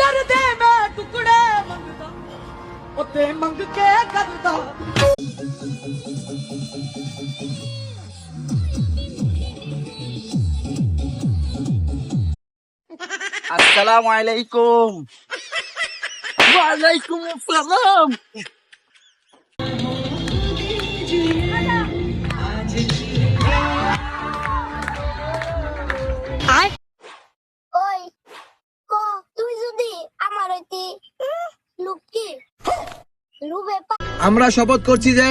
दर दे मैं टुकड़े मंगदा उते मंग के करदा अस्सलाम वालेकुम। वालेकुम अस्सलाम। আমরা শপথ করছি যে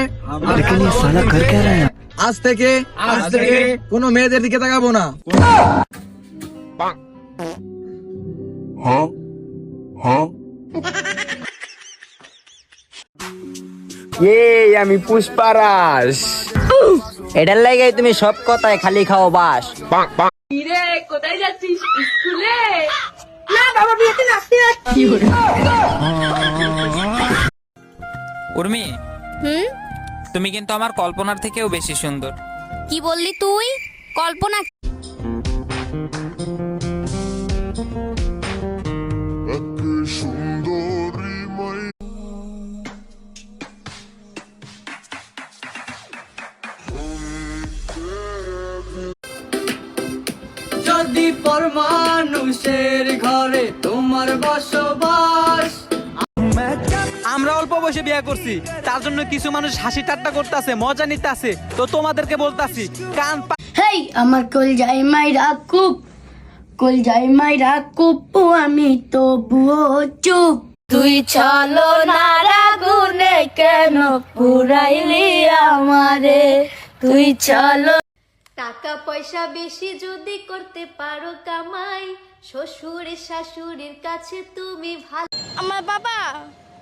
আজ থেকে আজ থেকে কোনো মেয়েদের দিকে তাকাবো না। এই আমি পুষ্পারাস এটার লাগাই তুমি সব কথায় খালি খাও বাস। উর্মি কিন্তু আমার কল্পনার থেকেও বেশি সুন্দর। কি বললি তুই? কল্পনা যদি পর মানুষের ঘরে তোমার বসবাস বিয়ে করছি। তার জন্য কিছু মানুষ হাসি ঠাট্টা করতেছে মজা নিতেছে। তো তোমাদেরকে বলতাছি কান হেই আমার কল যাই মাই রাকুপ কল যাই মাই রাকুপ আমি তো বুয়ো চুপ। তুই চলো না রাগুনে কেন পুরাইলি আমারে? তুই চলো টাকা পয়সা বেশি যদি করতে পারো কামাই শ্বশুর শাশুড়ির কাছে তুমি ভালো আমার বাবা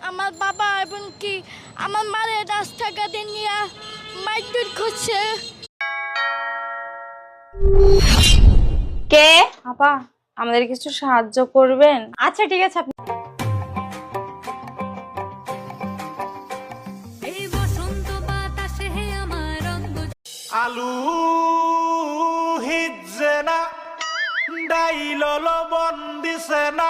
আমার বাবা এবং কি আমার মারে রাস্তাঘাটে নিয়ে মাইটুট করছে। কে? আপা আমাদের কিছু সাহায্য করবেন? আচ্ছা ঠিক আছে আপনি এই বসন্ত বাতাসে হে আমার আলু হিজে না ডাইল লবণ দিছে না।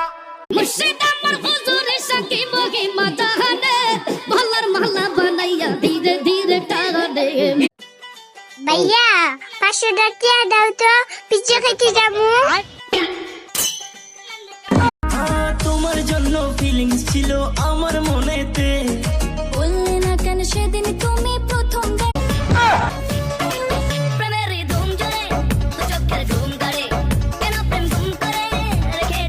ভাইয়া পাঁচশো টাকা দাও তো পিছিয়ে খেতে যাব।